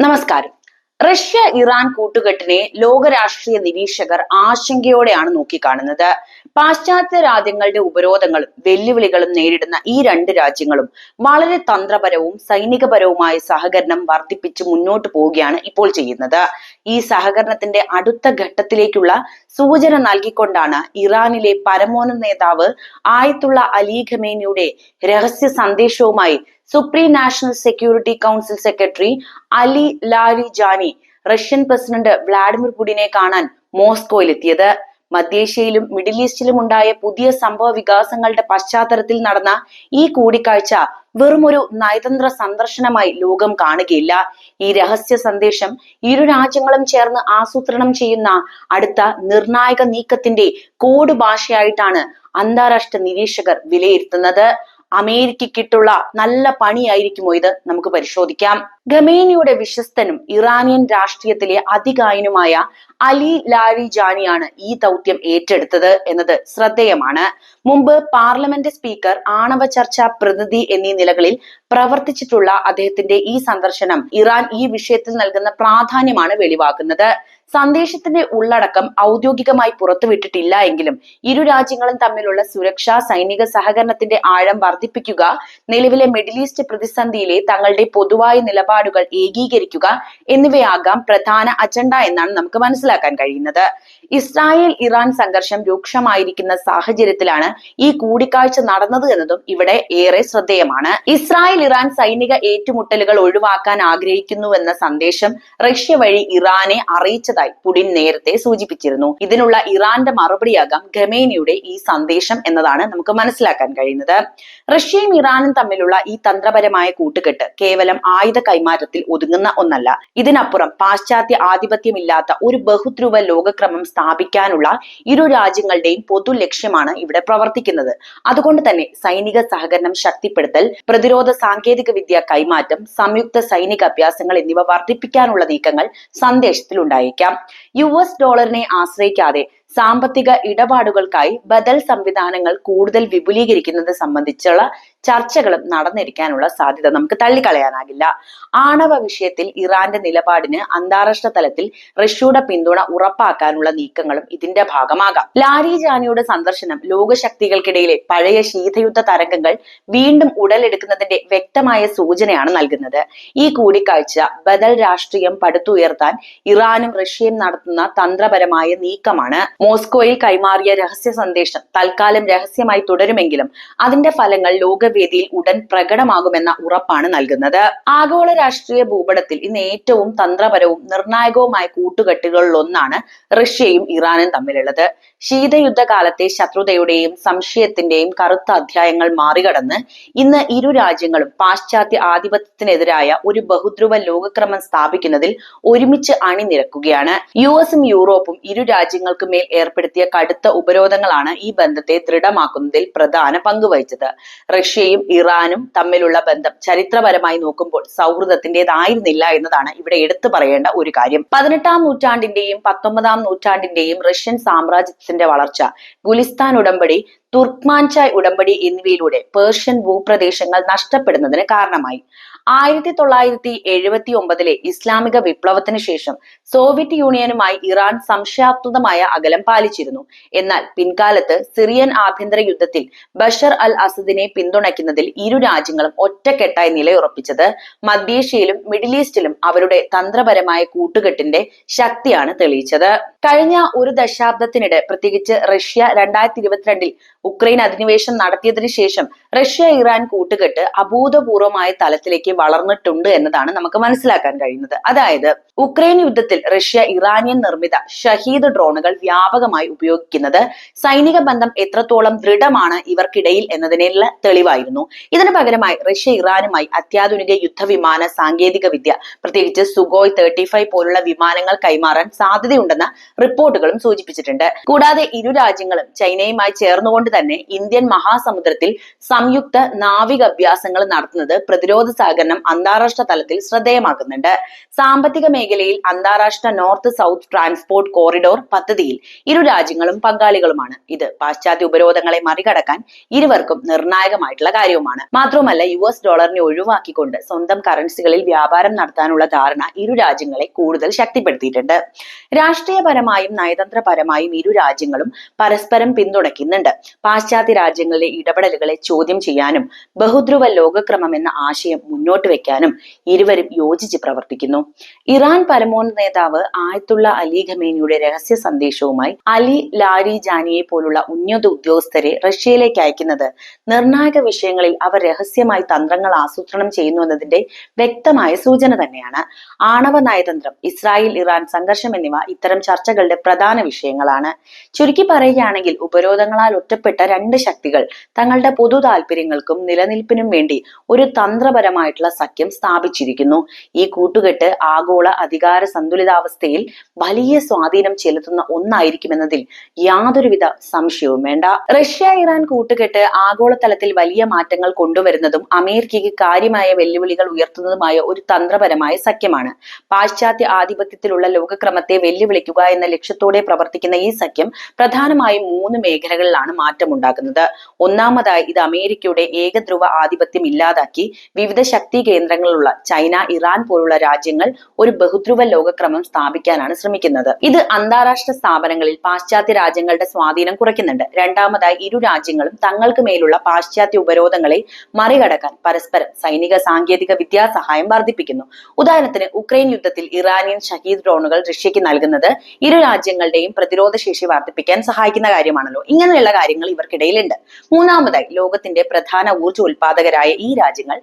നമസ്കാരം. Russia Iran കൂട്ടുകെട്ടിനെ ലോകരാഷ്ട്രീയ നിരീക്ഷകർ ആശങ്കയോടെയാണ് നോക്കിക്കാണുന്നത്. പാശ്ചാത്യ രാജ്യങ്ങളുടെ ഉപരോധങ്ങളും വെല്ലുവിളികളും നേരിടുന്ന ഈ രണ്ട് രാജ്യങ്ങളും വളരെ തന്ത്രപരവും സൈനികപരവുമായ സഹകരണം വർദ്ധിപ്പിച്ച് മുന്നോട്ട് പോവുകയാണ് ഇപ്പോൾ ചെയ്യുന്നത്. ഈ സഹകരണത്തിന്റെ അടുത്ത ഘട്ടത്തിലേക്കുള്ള സൂചന നൽകിക്കൊണ്ടാണ് ഇറാനിലെ പരമോന്നത നേതാവ് ആയത്തുള്ള അലി ഖമേനിയുടെ രഹസ്യ സന്ദേശവുമായി supreme national security council secretary Ali Larijani Russian president Vladimir പുടിനെ കാണാൻ മോസ്കോയിലെത്തിയത്. മധ്യേഷ്യയിലും മിഡിൽ ഈസ്റ്റിലും ഉണ്ടായ പുതിയ സംഭവ വികാസങ്ങളുടെ പശ്ചാത്തലത്തിൽ നടന്ന ഈ കൂടിക്കാഴ്ച വെറുമൊരു നയതന്ത്ര സന്ദർശനമായി ലോകം കാണുകയില്ല. ഈ രഹസ്യ സന്ദേശം ഇരു രാജ്യങ്ങളും ചേർന്ന് ആസൂത്രണം ചെയ്യുന്ന അടുത്ത നിർണായക നീക്കത്തിന്റെ കോഡ് ഭാഷയായിട്ടാണ് അന്താരാഷ്ട്ര നിരീക്ഷകർ വിലയിരുത്തുന്നത്. അമേരിക്കയ്ക്കിട്ടുള്ള നല്ല പണിയായിരിക്കുമോ ഇത്? നമുക്ക് പരിശോധിക്കാം. ഖമേനിയുടെ വിശ്വസ്തനും ഇറാനിയൻ രാഷ്ട്രീയത്തിലെ അധികായനുമായ അലി ലാരി ജാനിയാണ് ഈ ദൗത്യം ഏറ്റെടുത്തത് എന്നത് ശ്രദ്ധേയമാണ്. മുമ്പ് പാർലമെന്റ് സ്പീക്കർ ആണവ ചർച്ചാ പ്രതിനിധി എന്നീ നിലകളിൽ പ്രവർത്തിച്ചിട്ടുള്ള അദ്ദേഹത്തിന്റെ ഈ സന്ദർശനം ഇറാൻ ഈ വിഷയത്തിൽ നൽകുന്ന പ്രാധാന്യമാണ് വെളിവാക്കുന്നത്. സന്ദേശത്തിന്റെ ഉള്ളടക്കം ഔദ്യോഗികമായി പുറത്തുവിട്ടിട്ടില്ല എങ്കിലും ഇരു രാജ്യങ്ങളും തമ്മിലുള്ള സുരക്ഷാ സൈനിക സഹകരണത്തിന്റെ ആഴം വർദ്ധിപ്പിക്കുക നിലവിലെ മിഡിൽ ഈസ്റ്റ് പ്രതിസന്ധിയിലെ തങ്ങളുടെ പൊതുവായ നിലപാടുകൾ ഏകീകരിക്കുക എന്നിവയാകാം പ്രധാന അജണ്ട എന്നാണ് നമുക്ക് മനസ്സിലാക്കാൻ കഴിയുന്നത്. ഇസ്രായേൽ ഇറാൻ സംഘർഷം രൂക്ഷമായിരിക്കുന്ന സാഹചര്യത്തിലാണ് ഈ കൂടിക്കാഴ്ച നടന്നത് എന്നതും ഇവിടെ ഏറെ ശ്രദ്ധേയമാണ്. ഇസ്രായേൽ ഇറാൻ സൈനിക ഏറ്റുമുട്ടലുകൾ ഒഴിവാക്കാൻ ആഗ്രഹിക്കുന്നുവെന്ന സന്ദേശം റഷ്യ വഴി ഇറാനെ അറിയിച്ചതായി പുടിൻ നേരത്തെ സൂചിപ്പിച്ചിരുന്നു. ഇതിനുള്ള ഇറാന്റെ മറുപടിയാകാം ഖമേനിയുടെ ഈ സന്ദേശം എന്നതാണ് നമുക്ക് മനസ്സിലാക്കാൻ കഴിയുന്നത്. റഷ്യയും ഇറാനും തമ്മിലുള്ള ഈ തന്ത്രപരമായ കൂട്ടുകെട്ട് കേവലം ആയുധ കൈമാറ്റത്തിൽ ഒതുങ്ങുന്ന ഒന്നല്ല. ഇതിനപ്പുറം പാശ്ചാത്യ ആധിപത്യമില്ലാത്ത ഒരു ബഹുധ്രുവ ലോകക്രമം സ്ഥാപിക്കാനുള്ള ഇരു രാജ്യങ്ങളുടെയും പൊതു ലക്ഷ്യമാണ് ഇവിടെ പ്രവർത്തിക്കുന്നത്. അതുകൊണ്ട് തന്നെ സൈനിക സഹകരണം ശക്തിപ്പെടുത്തൽ പ്രതിരോധ സാങ്കേതിക വിദ്യ കൈമാറ്റം സംയുക്ത സൈനിക അഭ്യാസങ്ങൾ എന്നിവ വർദ്ധിപ്പിക്കാനുള്ള നീക്കങ്ങൾ സന്ദേശത്തിൽ ഉണ്ടായേക്കാം യു എസ് ഡോളറിനെ ആശ്രയിക്കാതെ സാമ്പത്തിക ഇടപാടുകൾക്കായി ബദൽ സംവിധാനങ്ങൾ കൂടുതൽ വിപുലീകരിക്കുന്നത് സംബന്ധിച്ചുള്ള ചർച്ചകളും നടന്നിരിക്കാനുള്ള സാധ്യത നമുക്ക് തള്ളിക്കളയാനാകില്ല. ആണവ വിഷയത്തിൽ ഇറാന്റെ നിലപാടിന് അന്താരാഷ്ട്ര തലത്തിൽ റഷ്യയുടെ പിന്തുണ ഉറപ്പാക്കാനുള്ള നീക്കങ്ങളും ഇതിന്റെ ഭാഗമാകാം. ലാരി ജാനിയുടെ സന്ദർശനം ലോകശക്തികൾക്കിടയിലെ പഴയ ശീതയുദ്ധ തരംഗങ്ങൾ വീണ്ടും ഉടലെടുക്കുന്നതിന്റെ വ്യക്തമായ സൂചനയാണ് നൽകുന്നത്. ഈ കൂടിക്കാഴ്ച ബദൽ രാഷ്ട്രീയം പടുത്തുയർത്താൻ ഇറാനും റഷ്യയും നടത്തുന്ന തന്ത്രപരമായ നീക്കമാണ്. മോസ്കോയിൽ കൈമാറിയ രഹസ്യ സന്ദേശം തൽക്കാലം രഹസ്യമായി തുടരുമെങ്കിലും അതിന്റെ ഫലങ്ങൾ ലോകവേദിയിൽ ഉടൻ പ്രകടമാകുമെന്ന ഉറപ്പാണ് നൽകുന്നത്. ആഗോള രാഷ്ട്രീയ ഭൂപടത്തിൽ ഇന്ന് ഏറ്റവും തന്ത്രപരവും നിർണായകവുമായ കൂട്ടുകെട്ടുകളിൽ ഒന്നാണ് റഷ്യയും ഇറാനും തമ്മിലുള്ളത്. ശീതയുദ്ധകാലത്തെ ശത്രുതയുടെയും സംശയത്തിന്റെയും കറുത്ത അധ്യായങ്ങൾ മറികടന്ന് ഇന്ന് ഇരു രാജ്യങ്ങളും പാശ്ചാത്യ ആധിപത്യത്തിനെതിരായ ഒരു ബഹുധ്രുവ ലോകക്രമം സ്ഥാപിക്കുന്നതിൽ ഒരുമിച്ച് അണിനിരക്കുകയാണ്. യു എസും യൂറോപ്പും ഇരു രാജ്യങ്ങൾക്കു മേൽ ഏർപ്പെടുത്തിയ കടുത്ത ഉപരോധങ്ങളാണ് ഈ ബന്ധത്തെ ദൃഢമാക്കുന്നതിൽ പ്രധാന പങ്കുവഹിച്ചത്. റഷ്യയും ഇറാനും തമ്മിലുള്ള ബന്ധം ചരിത്രപരമായി നോക്കുമ്പോൾ സൗഹൃദത്തിന്റേതായിരുന്നില്ല എന്നതാണ് ഇവിടെ എടുത്തു പറയേണ്ട ഒരു കാര്യം. പതിനെട്ടാം നൂറ്റാണ്ടിന്റെയും പത്തൊമ്പതാം നൂറ്റാണ്ടിന്റെയും റഷ്യൻ സാമ്രാജ്യത്തിന്റെ വളർച്ച ഗുലിസ്ഥാൻ ഉടമ്പടി തുർക്മാൻചായ് ഉടമ്പടി എന്നിവയിലൂടെ പേർഷ്യൻ ഭൂപ്രദേശങ്ങൾ നഷ്ടപ്പെടുന്നതിന് കാരണമായി. ആയിരത്തി തൊള്ളായിരത്തി എഴുപത്തി ഒമ്പതിലെ ഇസ്ലാമിക വിപ്ലവത്തിന് ശേഷം സോവിയറ്റ് യൂണിയനുമായി ഇറാൻ സംശയാത്മകമായ അകലം പാലിച്ചിരുന്നു. എന്നാൽ പിൻകാലത്ത് സിറിയൻ ആഭ്യന്തര യുദ്ധത്തിൽ ബഷർ അൽ അസദിനെ പിന്തുണയ്ക്കുന്നതിൽ ഇരു രാജ്യങ്ങളും ഒറ്റക്കെട്ടായി നിലയുറപ്പിച്ചത് മധ്യേഷ്യയിലും മിഡിൽ ഈസ്റ്റിലും അവരുടെ തന്ത്രപരമായ കൂട്ടുകെട്ടിന്റെ ശക്തിയാണ് തെളിയിച്ചത്. കഴിഞ്ഞ ഒരു ദശാബ്ദത്തിനിടെ പ്രത്യേകിച്ച് റഷ്യ രണ്ടായിരത്തി ഇരുപത്തിരണ്ടിൽ ഉക്രൈൻ അധിനിവേശം നടത്തിയതിനു ശേഷം റഷ്യ ഇറാൻ കൂട്ടുകെട്ട് അഭൂതപൂർവമായ തലത്തിലേക്ക് വളർന്നിട്ടുണ്ട് എന്നതാണ് നമുക്ക് മനസ്സിലാക്കാൻ കഴിയുന്നത്. അതായത് ഉക്രൈൻ യുദ്ധത്തിൽ റഷ്യ ഇറാനിയൻ നിർമ്മിത ഷഹീദ് ഡ്രോണുകൾ വ്യാപകമായി ഉപയോഗിക്കുന്നത് സൈനിക ബന്ധം എത്രത്തോളം ദൃഢമാണ് ഇവർക്കിടയിൽ എന്നതിനുള്ള തെളിവായിരുന്നു. ഇതിനു പകരമായി റഷ്യ ഇറാനുമായി അത്യാധുനിക യുദ്ധവിമാന സാങ്കേതിക വിദ്യ പ്രത്യേകിച്ച് സുഗോയ് തേർട്ടി ഫൈവ് പോലുള്ള വിമാനങ്ങൾ കൈമാറാൻ സാധ്യതയുണ്ടെന്ന റിപ്പോർട്ടുകളും സൂചിപ്പിച്ചിട്ടുണ്ട്. കൂടാതെ ഇരു രാജ്യങ്ങളും ചൈനയുമായി ചേർന്നുകൊണ്ട് തന്നെ ഇന്ത്യൻ മഹാസമുദ്രത്തിൽ സംയുക്ത നാവിക അഭ്യാസങ്ങൾ നടത്തുന്നത് പ്രതിരോധ സഹകരണം അന്താരാഷ്ട്ര തലത്തിൽ ശ്രദ്ധേയമാകുന്നുണ്ട് സാമ്പത്തിക മേഖലയിൽ അന്താരാഷ്ട്ര നോർത്ത് സൗത്ത് ട്രാൻസ്പോർട്ട് കോറിഡോർ പദ്ധതിയിൽ ഇരു രാജ്യങ്ങളും പങ്കാളികളുമാണ്. ഇത് പാശ്ചാത്യ ഉപരോധങ്ങളെ മറികടക്കാൻ ഇരുവർക്കും നിർണായകമായിട്ടുള്ള കാര്യവുമാണ്. മാത്രവുമല്ല യു എസ് ഡോളറിനെ ഒഴിവാക്കിക്കൊണ്ട് സ്വന്തം കറൻസികളിൽ വ്യാപാരം നടത്താനുള്ള ധാരണ ഇരു രാജ്യങ്ങളെ കൂടുതൽ ശക്തിപ്പെടുത്തിയിട്ടുണ്ട്. രാഷ്ട്രീയപരമായും നയതന്ത്രപരമായും ഇരു രാജ്യങ്ങളും പരസ്പരം പിന്തുണയ്ക്കുന്നുണ്ട്. പാശ്ചാത്യ രാജ്യങ്ങളിലെ ഇടപെടലുകളെ ചോദ്യം ചെയ്യാനും ബഹുധ്രുവ ലോകക്രമം എന്ന ആശയം മുന്നോട്ട് വെക്കാനും ഇരുവരും യോജിച്ച് പ്രവർത്തിക്കുന്നു. ഇറാൻ പരമോന്നത നേതാവ് ആയത്തുള്ള അലി ഖമേനിയുടെ രഹസ്യ സന്ദേശവുമായി അലി ലാരി ജാനിയെ പോലുള്ള ഉന്നത ഉദ്യോഗസ്ഥരെ റഷ്യയിലേക്ക് അയക്കുന്നത് നിർണായക വിഷയങ്ങളിൽ അവർ രഹസ്യമായി തന്ത്രങ്ങൾ ആസൂത്രണം ചെയ്യുന്നു എന്നതിന്റെ വ്യക്തമായ സൂചന തന്നെയാണ്. ആണവ നയതന്ത്രം ഇസ്രായേൽ ഇറാൻ സംഘർഷം എന്നിവ ഇത്തരം ചർച്ചകളുടെ പ്രധാന വിഷയങ്ങളാണ്. ചുരുക്കി പറയുകയാണെങ്കിൽ ഉപരോധങ്ങളാൽ ഒറ്റപ്പെട്ട രണ്ട് ശക്തികൾ തങ്ങളുടെ പൊതു താല്പര്യങ്ങൾക്കും നിലനിൽപ്പിനും വേണ്ടി ഒരു തന്ത്രപരമായിട്ടുള്ള സഖ്യം സ്ഥാപിച്ചിരിക്കുന്നു. ഈ കൂട്ടുകെട്ട് ആഗോള അധികാര സന്തുലിതാവസ്ഥയിൽ വലിയ സ്വാധീനം ചെലുത്തുന്ന ഒന്നായിരിക്കുമെന്നതിൽ യാതൊരുവിധ സംശയവും വേണ്ട. റഷ്യ ഇറാൻ കൂട്ടുകെട്ട് ആഗോളതലത്തിൽ വലിയ മാറ്റങ്ങൾ കൊണ്ടുവരുന്നതും അമേരിക്കയ്ക്ക് കാര്യമായ വെല്ലുവിളികൾ ഉയർത്തുന്നതുമായ ഒരു തന്ത്രപരമായ സഖ്യമാണ്. പാശ്ചാത്യ ആധിപത്യത്തിലുള്ള ലോകക്രമത്തെ വെല്ലുവിളിക്കുക എന്ന ലക്ഷ്യത്തോടെ പ്രവർത്തിക്കുന്ന ഈ സഖ്യം പ്രധാനമായും മൂന്ന് മേഖലകളിലാണ് മാറ്റമുണ്ടാക്കുന്നത്. ഒന്നാമതായി ഇത് അമേരിക്കയുടെ ഏകധ്രുവ ആധിപത്യം ഇല്ലാതാക്കി വിവിധ ശക്തി കേന്ദ്രങ്ങളുള്ള ചൈന ഇറാൻ പോലുള്ള രാജ്യങ്ങൾ ഒരു ബഹുധ്രുവ ലോകക്രമം സ്ഥാപിക്കാനാണ് ശ്രമിക്കുന്നത്. ഇത് അന്താരാഷ്ട്ര സ്ഥാപനങ്ങളിൽ പാശ്ചാത്യ രാജ്യങ്ങളുടെ സ്വാധീനം കുറയ്ക്കുന്നുണ്ട്. രണ്ടാമതായി ഇരു രാജ്യങ്ങളും തങ്ങൾക്ക് മേലുള്ള പാശ്ചാത്യ ഉപരോധങ്ങളെ മറികടക്കാൻ പരസ്പരം സൈനിക സാങ്കേതിക വിദ്യാ സഹായം വർദ്ധിപ്പിക്കുന്നു. ഉദാഹരണത്തിന് ഉക്രൈൻ യുദ്ധത്തിൽ ഇറാനിയൻ ഷഹീദ് ഡ്രോണുകൾ റഷ്യയ്ക്ക് നൽകുന്നത് ഇരു രാജ്യങ്ങളുടെയും പ്രതിരോധ ശേഷി വർദ്ധിപ്പിക്കാൻ സഹായിക്കുന്ന കാര്യമാണല്ലോ. ഇങ്ങനെയുള്ള കാര്യങ്ങൾ ഇവർക്കിടയിലുണ്ട്. മൂന്നാമതായി ലോകത്തിന്റെ പ്രധാന ഊർജ ഉൽപാദകരായ ഈ രാജ്യങ്ങൾ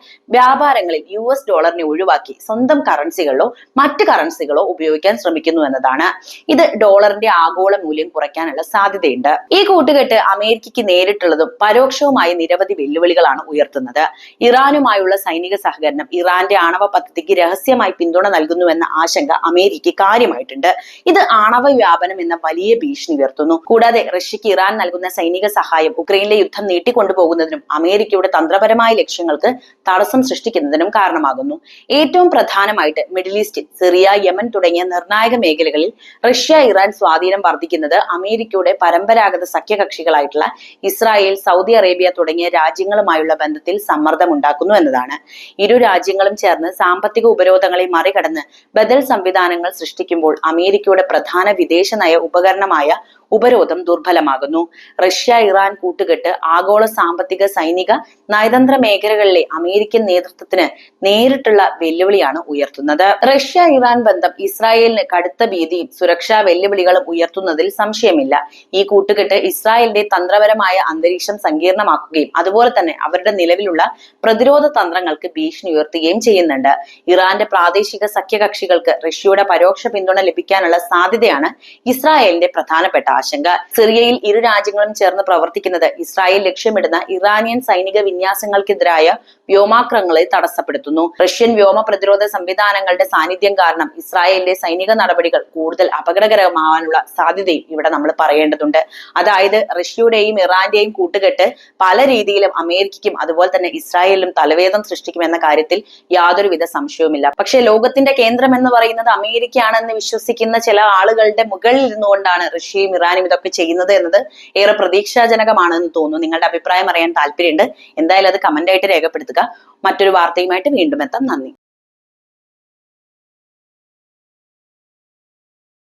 വ്യാപാരങ്ങളിൽ യു എസ് ഡോളറിനെ ഒഴിവാക്കി സ്വന്തം കറൻസികളോ മറ്റ് കറൻസികളോ ഉപയോഗിക്കാൻ ശ്രമിക്കുന്നു എന്നതാണ്. ഇത് ഡോളറിന്റെ ആഗോള മൂല്യം കുറയ്ക്കാനുള്ള സാധ്യതയുണ്ട്. ഈ കൂട്ടുകെട്ട് അമേരിക്കയ്ക്ക് നേരിട്ടുള്ളതും പരോക്ഷവുമായ നിരവധി വെല്ലുവിളികളാണ് ഉയർത്തുന്നത്. ഇറാനുമായുള്ള സൈനിക സഹകരണം ഇറാന്റെ ആണവ പദ്ധതിക്ക് രഹസ്യമായി പിന്തുണ നൽകുന്നുവെന്ന ആശങ്ക അമേരിക്കയ്ക്ക് കാര്യമായിട്ടുണ്ട്. ഇത് ആണവ വ്യാപനം എന്ന വലിയ ഭീഷണി ഉയർത്തുന്നു. കൂടാതെ റഷ്യക്ക് ഇറാൻ നൽകുന്ന സൈനിക സഹായം ഉക്രൈനിലെ യുദ്ധം നീട്ടിക്കൊണ്ടുപോകുന്നതിനും അമേരിക്കയുടെ തന്ത്രപരമായ ലക്ഷ്യങ്ങൾക്ക് തടസ്സം സൃഷ്ടിക്കുന്നതിനും കാരണമാകുന്നു. ഏറ്റവും പ്രധാനമായിട്ട് മിഡിൽ ഈസ്റ്റ് സിറിയ യമൻ തുടങ്ങിയ നിർണായക മേഖലകളിൽ റഷ്യ ഇറാൻ സ്വാധീനം വർദ്ധിക്കുന്നത് അമേരിക്കയുടെ പരമ്പരാഗത സഖ്യകക്ഷികളായിട്ടുള്ള ഇസ്രായേൽ സൗദി അറേബ്യ തുടങ്ങിയ രാജ്യങ്ങളുമായുള്ള ബന്ധത്തിൽ സമ്മർദ്ദം ഉണ്ടാക്കുന്നു എന്നതാണ്. ഇരു രാജ്യങ്ങളും ചേർന്ന് സാമ്പത്തിക ഉപരോധങ്ങളെ മറികടന്ന് ബദൽ സംവിധാനങ്ങൾ സൃഷ്ടിക്കുമ്പോൾ അമേരിക്കയുടെ പ്രധാന വിദേശ നയ ഉപകരണമായ ഉപരോധം ദുർബലമാകുന്നു. റഷ്യ ഇറാൻ കൂട്ടുകെട്ട് ആഗോള സാമ്പത്തിക സൈനിക നയതന്ത്ര മേഖലകളിലെ അമേരിക്കൻ നേതൃത്വത്തിന് നേരിട്ടുള്ള വെല്ലുവിളിയാണ് ഉയർത്തുന്നത്. റഷ്യ ഇറാൻ ബന്ധം ഇസ്രായേലിന് കടുത്ത ഭീതിയും സുരക്ഷാ വെല്ലുവിളികളും ഉയർത്തുന്നതിൽ സംശയമില്ല. ഈ കൂട്ടുകെട്ട് ഇസ്രായേലിന്റെ തന്ത്രപരമായ അന്തരീക്ഷം സങ്കീർണമാക്കുകയും അതുപോലെ തന്നെ അവരുടെ നിലവിലുള്ള പ്രതിരോധ തന്ത്രങ്ങൾക്ക് ഭീഷണി ഉയർത്തുകയും ചെയ്യുന്നുണ്ട്. ഇറാന്റെ പ്രാദേശിക സഖ്യകക്ഷികൾക്ക് റഷ്യയുടെ പരോക്ഷ പിന്തുണ ലഭിക്കാനുള്ള സാധ്യതയാണ് ഇസ്രായേലിന്റെ പ്രധാനപ്പെട്ട ആശങ്ക. സിറിയയിൽ ഇരു രാജ്യങ്ങളും ചേർന്ന് പ്രവർത്തിക്കുന്നത് ഇസ്രായേൽ ലക്ഷ്യമിടുന്ന ഇറാനിയൻ സൈനിക വിന്യാസങ്ങൾക്കെതിരായ വ്യോമാക്രമങ്ങളെ തടസ്സപ്പെടുത്തുന്നു. റഷ്യൻ വ്യോമ പ്രതിരോധ സംവിധാനങ്ങളുടെ സാന്നിധ്യം കാരണം ഇസ്രായേലിലെ സൈനിക നടപടികൾ കൂടുതൽ അപകടകരമാവാനുള്ള സാധ്യതയും ഇവിടെ നമ്മൾ പറയേണ്ടതുണ്ട്. അതായത് റഷ്യയുടെയും ഇറാന്റെയും കൂട്ടുകെട്ട് പല രീതിയിലും അമേരിക്കയ്ക്കും അതുപോലെ തന്നെ ഇസ്രായേലിലും തലവേദം സൃഷ്ടിക്കുമെന്ന കാര്യത്തിൽ യാതൊരുവിധ സംശയവുമില്ല. പക്ഷെ ലോകത്തിന്റെ കേന്ദ്രം എന്ന് പറയുന്നത് അമേരിക്കയാണെന്ന് വിശ്വസിക്കുന്ന ചില ആളുകളുടെ മുകളിൽ നിന്നുകൊണ്ടാണ് റഷ്യയും ഇറാനും ഇതൊക്കെ ചെയ്യുന്നത് എന്നത് ഏറെ പ്രതീക്ഷാജനകമാണെന്ന് തോന്നുന്നു. നിങ്ങളുടെ അഭിപ്രായം അറിയാൻ താല്പര്യമുണ്ട്. എന്തായാലും അത് കമന്റ് ആയിട്ട് രേഖപ്പെടുത്തുക. മറ്റൊരു വാർത്തയുമായിട്ട് വീണ്ടും എത്താം. നന്ദി.